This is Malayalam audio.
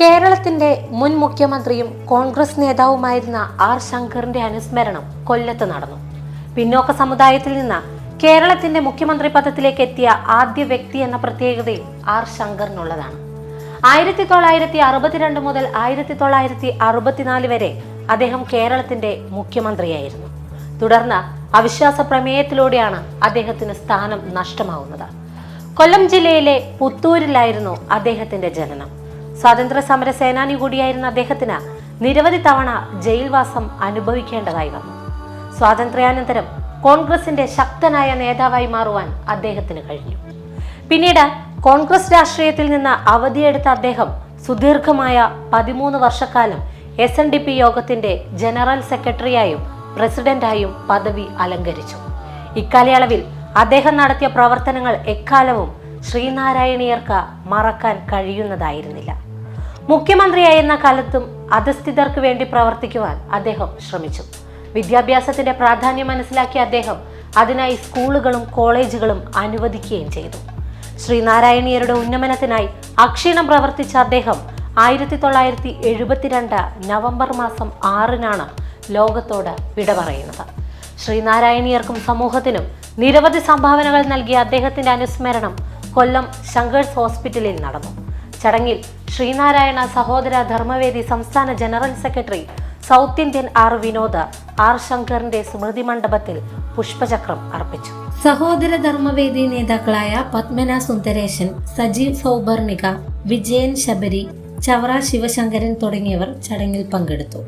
കേരളത്തിന്റെ മുൻ മുഖ്യമന്ത്രിയും കോൺഗ്രസ് നേതാവുമായിരുന്ന ആർ ശങ്കറിന്റെ അനുസ്മരണം കൊല്ലത്ത് നടന്നു. പിന്നോക്ക സമുദായത്തിൽ നിന്ന് കേരളത്തിന്റെ മുഖ്യമന്ത്രി പദത്തിലേക്ക് എത്തിയ ആദ്യ വ്യക്തി എന്ന പ്രത്യേകതയും ആർ ശങ്കറിനുള്ളതാണ്. ആയിരത്തി തൊള്ളായിരത്തി അറുപത്തിരണ്ട് മുതൽ ആയിരത്തി തൊള്ളായിരത്തി അറുപത്തിനാല് വരെ അദ്ദേഹം കേരളത്തിന്റെ മുഖ്യമന്ത്രിയായിരുന്നു. തുടർന്ന് അവിശ്വാസ പ്രമേയത്തിലൂടെയാണ് അദ്ദേഹത്തിന് സ്ഥാനം നഷ്ടമാവുന്നത്. കൊല്ലം ജില്ലയിലെ പുത്തൂരിലായിരുന്നു അദ്ദേഹത്തിന്റെ ജനനം. സ്വാതന്ത്ര്യ സമര സേനാനി കൂടിയായിരുന്ന അദ്ദേഹത്തിന് നിരവധി തവണ ജയിൽവാസം അനുഭവിക്കേണ്ടതായി വന്നു. സ്വാതന്ത്ര്യാനന്തരം കോൺഗ്രസിന്റെ ശക്തനായ നേതാവായി മാറുവാൻ അദ്ദേഹത്തിന് കഴിഞ്ഞു. പിന്നീട് കോൺഗ്രസ് രാഷ്ട്രീയത്തിൽ നിന്ന് അവധിയെടുത്ത അദ്ദേഹം സുദീർഘമായ പതിമൂന്ന് വർഷക്കാലം എസ് എൻ ഡി പി യോഗത്തിന്റെ ജനറൽ സെക്രട്ടറിയായും പ്രസിഡന്റായും പദവി അലങ്കരിച്ചു. ഇക്കാലയളവിൽ അദ്ദേഹം നടത്തിയ പ്രവർത്തനങ്ങൾ എക്കാലവും ശ്രീനാരായണീയർക്ക് മറക്കാൻ കഴിയുന്നതായിരുന്നില്ല. മുഖ്യമന്ത്രിയായിരുന്ന കാലത്തും അധസ്ഥിതർക്ക് വേണ്ടി പ്രവർത്തിക്കുവാൻ അദ്ദേഹം ശ്രമിച്ചു. വിദ്യാഭ്യാസത്തിന്റെ പ്രാധാന്യം മനസ്സിലാക്കിയ അദ്ദേഹം അതിനായി സ്കൂളുകളും കോളേജുകളും അനുവദിക്കുകയും ചെയ്തു. ശ്രീനാരായണീയരുടെ ഉന്നമനത്തിനായി അക്ഷീണം പ്രവർത്തിച്ച അദ്ദേഹം ആയിരത്തി തൊള്ളായിരത്തി എഴുപത്തിരണ്ട് നവംബർ മാസം ആറിനാണ് ലോകത്തോട് വിട പറയുന്നത്. ശ്രീനാരായണീയർക്കും സമൂഹത്തിനും നിരവധി സംഭാവനകൾ നൽകിയ അദ്ദേഹത്തിന്റെ അനുസ്മരണം കൊല്ലം ശങ്കേഴ്സ് ഹോസ്പിറ്റലിൽ നടന്നു. ചടങ്ങിൽ ശ്രീനാരായണ സഹോദര ധർമ്മവേദി സംസ്ഥാന general secretary South Indian R Vinod R ശങ്കറിന്റെ സ്മൃതി മണ്ഡപത്തിൽ പുഷ്പചക്രം അർപ്പിച്ചു. സഹോദര ധർമ്മവേദി നേതാക്കളായ പത്മന സുന്ദരേശൻ സജീവ് സൗബർണിക വിജയൻ ശബരി ചവറ ശിവശങ്കരൻ തുടങ്ങിയവർ ചടങ്ങിൽ പങ്കെടുത്തു.